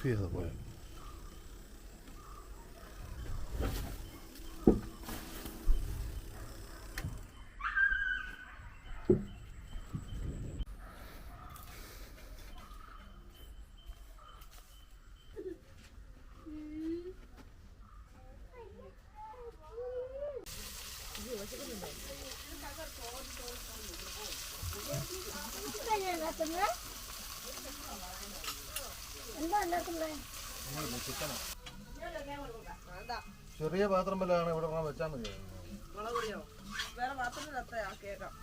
配合过来 ചെറിയ പാത്രം വല്ലതാണ് ഇവിടെ കൊണ്ടുവന്ന് വെച്ചാൽ മതി മുളക് പൊടിയോ വേറെ പാത്രത്തിനകത്ത് ആക്കിയേക്കാം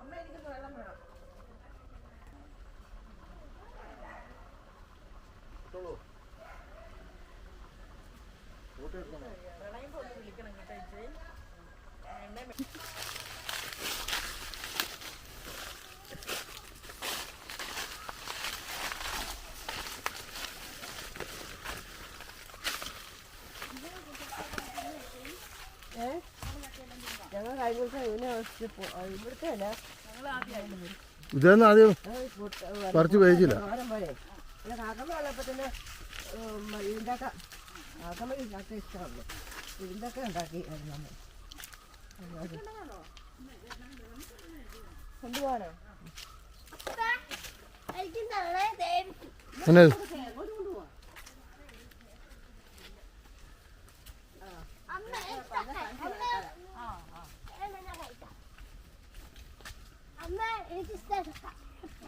അമ്മ എനിക്കൊന്ന് വെള്ളം വേണം വിളിക്കണം കേട്ടോ ചേച്ചി എണ്ണ ഞങ്ങൾ കഴിഞ്ഞ ദിവസം ഇവനെ ഇവിടുത്തെ അല്ല. ഇതൊന്നും ആദ്യം പറിച്ച് കഴിച്ചില്ല പിന്നെ കാക്കമ്മ ഉള്ളപ്പോൾ തന്നെ ഇതിന്റെയൊക്കെ ഉണ്ടാക്കി നമ്മൾ കൊണ്ടുപോകാനോ?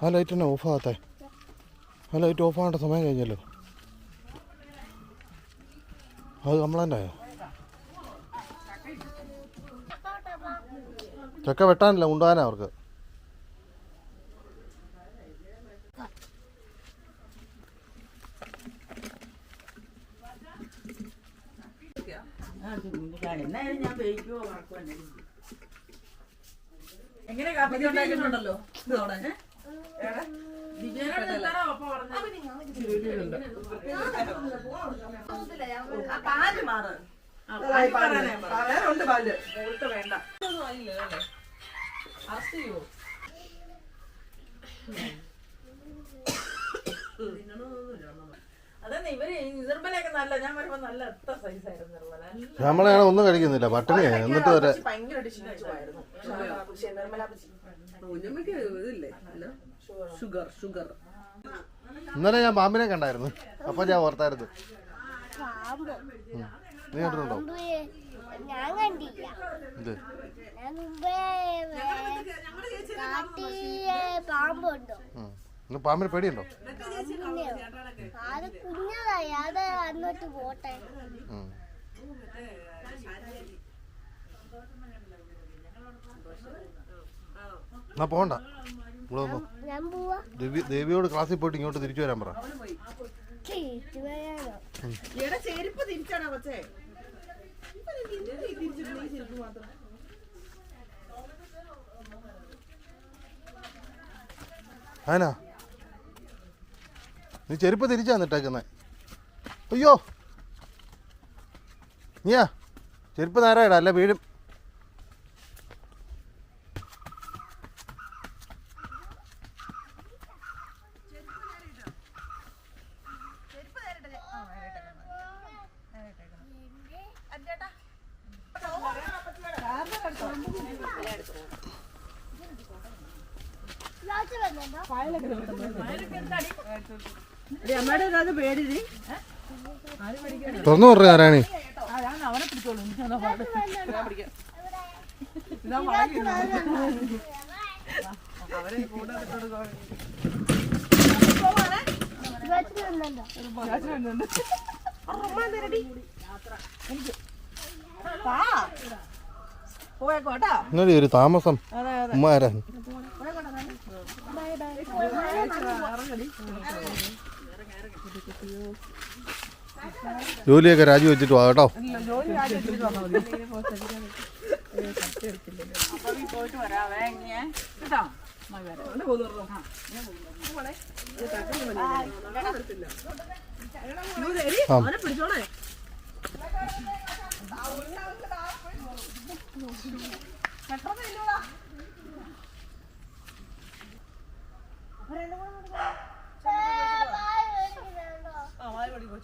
ആ ലൈറ്റ് തന്നെ ഓഫ് ആകത്തെ ആ ലൈറ്റ് ഓഫ് ആകേണ്ട സമയം കഴിഞ്ഞല്ലോ. അത് കംപ്ലൈന്റ് ആയോ? ചക്ക വെട്ടാനില്ല ഉണ്ടാകാനാ അവർക്ക്. എങ്ങനെ കാപ്പി ഉണ്ടാക്കിയിട്ടുണ്ടല്ലോ ഇതോടെ പാൽ മാറ്. വേറെ ഉണ്ട് പാൽ. മുഴുത്ത വേണ്ട. ഒന്നും കഴിക്കുന്നില്ല പട്ടിണി എന്നിട്ട് വരെ ഷുഗർ ഷുഗർ ഇന്നലെ ഞാൻ പാമ്പിനെ കണ്ടായിരുന്നു. അപ്പൊ ഞാൻ ഓർത്തായിരുന്നു. നീ കണ്ടിട്ടുണ്ടോ? ഞാൻ കണ്ടില്ല. ഇത് ഞാൻ മുമ്പേ പാമ്പുണ്ടോ. ഇന്ന് പാമ്പിന് പേടിയുണ്ടോ? അത് കുഞ്ഞതായി. അത് അങ്ങോട്ട് പോട്ടെ. എന്നാ പോണ്ട. ഇവിടെ വന്നോ. ഞാൻ പോവാ. ദേവിയോട് ക്ലാസ്സിൽ പോയിട്ട് ഇങ്ങോട്ട് തിരിച്ചു വരാൻ പറ. ചെരുപ്പ് തിരിച്ചാണോ കൊച്ചേ. അതിനാ നീ ചെരുപ്പ് തിരിച്ചാ ഇട്ടേക്കുന്നേ അയ്യോ. നീയാ. ചെരുപ്പ് നേരായിടാ അല്ല വീഴും. പാ പറഞ്ഞു ആരാണ് ഒരു താമസം അതെ അതെ ഉമ്മാരാൻ ജോലിയൊക്കെ രാജിവെച്ചിട്ട് വാ കേട്ടോ. ഇല്ല, ജോലി ആദ്യം എടുത്തിട്ട് വന്നാ മതി. അങ്ങനെ പോന്നു പറഞ്ഞോ. പോണേ. ഇത് തട്ടിന് പണി. ഇത് എരി, ആ. അവനെ പിടിച്ചോണേ ആ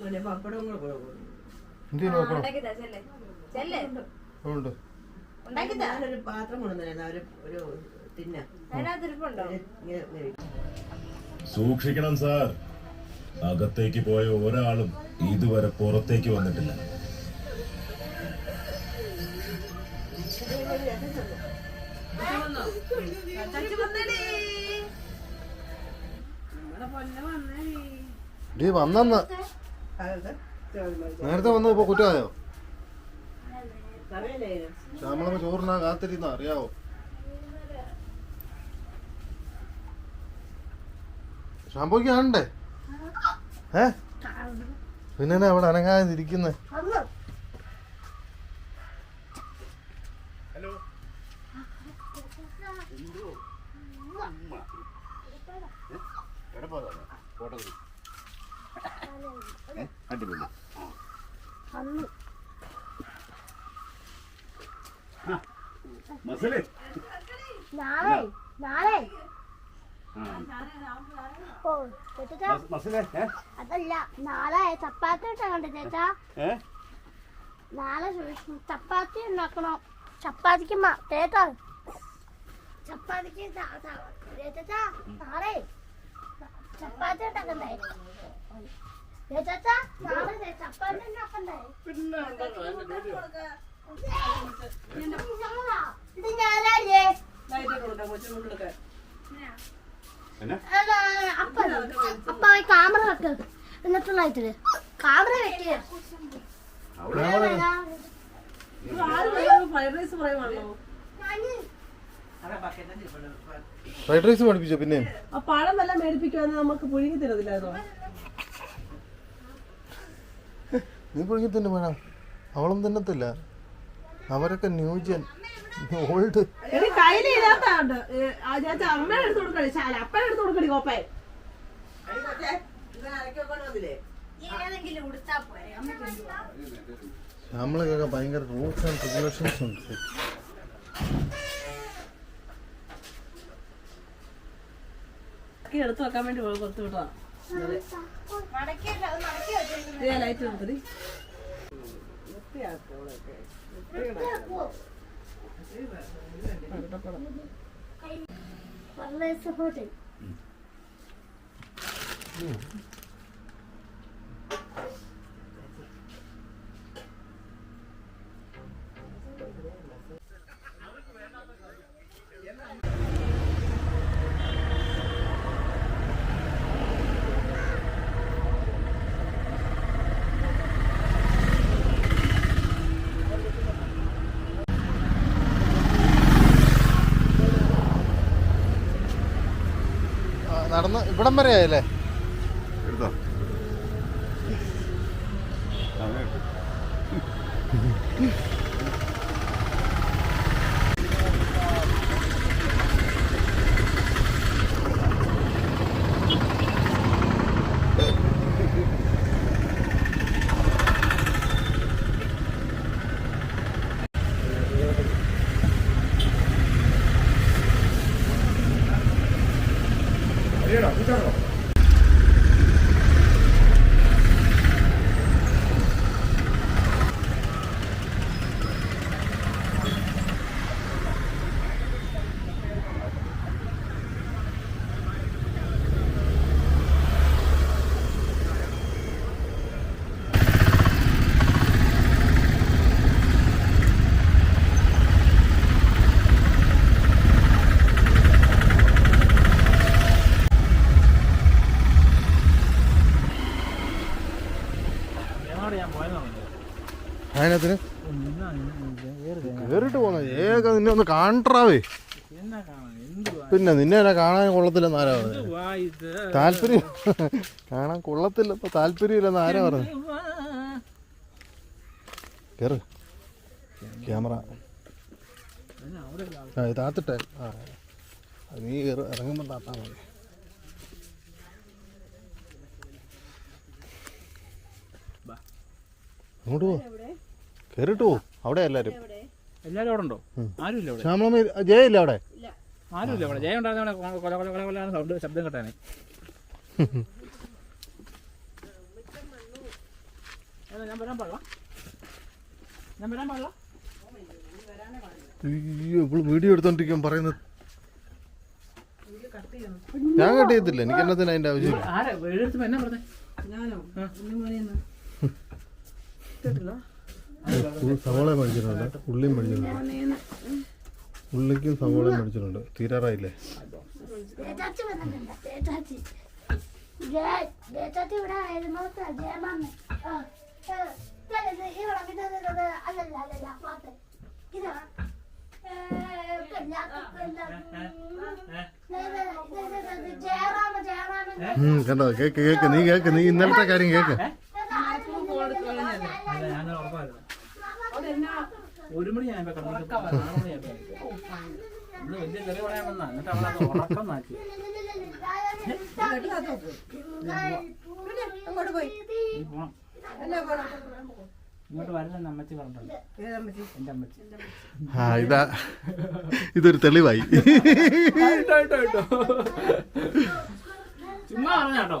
അവനെ പപ്പടം കൂടെ കൊടുക്കും എന്ത് ചെയ്യുന്നു നോക്കണം ഉണ്ട്. ഞാനൊരു പാത്രം കൊണ്ടുവന്നായിരുന്നു അവർ ഒരു തിന്ന. സൂക്ഷിക്കണം സാർ. അകത്തേക്ക് പോയ ഒരാളും ഇതുവരെ പുറത്തേക്ക് വന്നിട്ടില്ല. നേരത്തെ വന്നത് ഇപ്പൊ കുറ്റമായോ ശ്യാമളമ്മ ചോറിനാ കാത്തിരുന്ന അറിയാവോ? ഷാമ്പൂക്ക് കാണണ്ടേ? ഏ? പിന്നെ അവിടെ അനങ്ങാതെ അന്ന് അന്ന് നാളെ നാളെ അതല്ല നാളെ ചപ്പാത്തി ഉണ്ടാക്കണ്ട ചേച്ചാ നാളെ ചപ്പാത്തി ഉണ്ടാക്കണം. ചപ്പാത്തിക്ക് ചേട്ടാ ചപ്പാത്തിക്ക് നാളെ ചപ്പാത്തി ഉണ്ടാക്കണ്ടേ ചേച്ചാ നാളെ ചപ്പാത്തി ഉണ്ടാക്കണ്ടേ? ഇത് ഞാനല്ലേ അപ്പ അപ്പ ക്യാമറ വെക്ക്. എന്നിട്ട് ലൈറ്റിൽ ക്യാമറ വെക്ക്. ഫ്രൈഡ് റൈസ് പറയുവാണല്ലോ ഫ്രൈഡ് റൈസ് പഠിപ്പിച്ചോ പിന്നെ? ആ പഴം വല്ല മേടിപ്പിക്കുവാന്ന് നമുക്ക് പുഴുങ്ങി തരത്തില്ലായിരുന്നോ നീ പുഴുങ്ങി തന്നെ വേണം. അവളും തിന്നത്തില്ല. അവരൊക്കെ ന്യൂജൻ ഓൾഡ്. അമ്മയുടെ കൊടുക്കണേ ശാല അപ്പയുടെ കൊടുക്കണി നമ്മളൊക്കെ ഭയങ്കര റൂൾസ് ആൻഡ് റെഗുലേഷൻസ് ഉണ്ട്. എടുത്ത് വെക്കാൻ വേണ്ടി കൊടുത്തു വിട്ടതാണ് ലൈറ്റ് എടുത്തടി. വളരെ നടന്ന് ഇവിടം വരെ ആയല്ലേ? അതിനകത്തിന് കേറിട്ട് പോന്നെ. ഏക നിന്നെ ഒന്ന് കാണണ്ടാവേ പിന്നെ നിന്നെ എന്നെ കാണാൻ കൊള്ളത്തില്ലെന്ന് ആരാ പറഞ്ഞത്? താല്പര്യം. കാണാൻ കൊള്ളത്തില്ല. ഇപ്പൊ താല്പര്യമില്ലെന്ന് ആരാ പറഞ്ഞത്? കേറ്. ക്യാമറ. ആ താത്തിട്ടെ. ആ. നീ കേറ്. ഇറങ്ങുമ്പോൾ താത്താ മതി. അങ്ങോട്ട് പോ. കേറിട്ട്? അവിടെ എല്ലാരും. എല്ലാരും അവിടെ ഉണ്ടോ? ആരുമില്ല അവിടെ. ശ്യാമളമ്മ ജയ ഇല്ല അവിടെ? ആരുമില്ല അവിടെ. ജയ ഉണ്ടായിരുന്ന ഇവിടെ കൊല കൊല കൊല കൊല സൗണ്ട് ശബ്ദം കേട്ടാനെ. ഞാൻ വരാൻ പാടില്ല? ഞാൻ വരാൻ പാടില്ല? അയ്യോ ഇവൾ വീഡിയോ എടുത്തോണ്ടിരിക്കും പറയുന്നത്. ഞാൻ കട്ട് എനിക്ക് എന്നത്തിന് അതിന്റെ ആവശ്യമില്ല. ആരാ? വീടെടുത്ത് എന്നാ പറഞ്ഞേ? ഞാനോ? സവോള മേടിച്ചിട്ടുണ്ട്. ഉള്ളിയും മേടിച്ചിട്ടുണ്ട്. ഉള്ളിക്കും സവോളയും മേടിച്ചിട്ടുണ്ട്. തീരാറായില്ലേ? കണ്ടോ? Cake cake. നീ കേക്ക്. നീ ഇന്നലത്തെ കാര്യം കേക്ക്. അല്ല ഞാൻ ഉറപ്പായിരുന്നു. ഒരു മണി ഞാൻ ഇന്ന് വലിയ എന്നിട്ട് അവളത് ഉറക്കം നാക്കി. ഇങ്ങോട്ട് അമ്മച്ചി പറഞ്ഞിട്ടുണ്ട്. എന്റെ അമ്മച്ചി. ആ ഇതാ. ഇതൊരു തെളിവായി. ചുമ്മാ പറഞ്ഞാട്ടോ.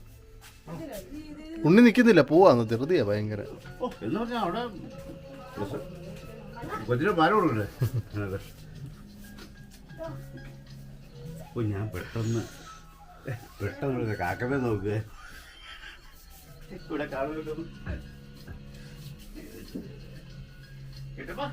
ഉണ്ണി നിക്കുന്നില്ല പോവാന്ന് ധൃതിയാ ഭയങ്കര. ഓ എന്ന് പറഞ്ഞാൽ അവിടെ കൊടുക്കണ്ടേ ഓ ഞാൻ പെട്ടെന്ന് പെട്ടെന്ന് കാക്കമേ നോക്കുക ഇവിടെ കാണുന്നു കിട്ടപ്പാ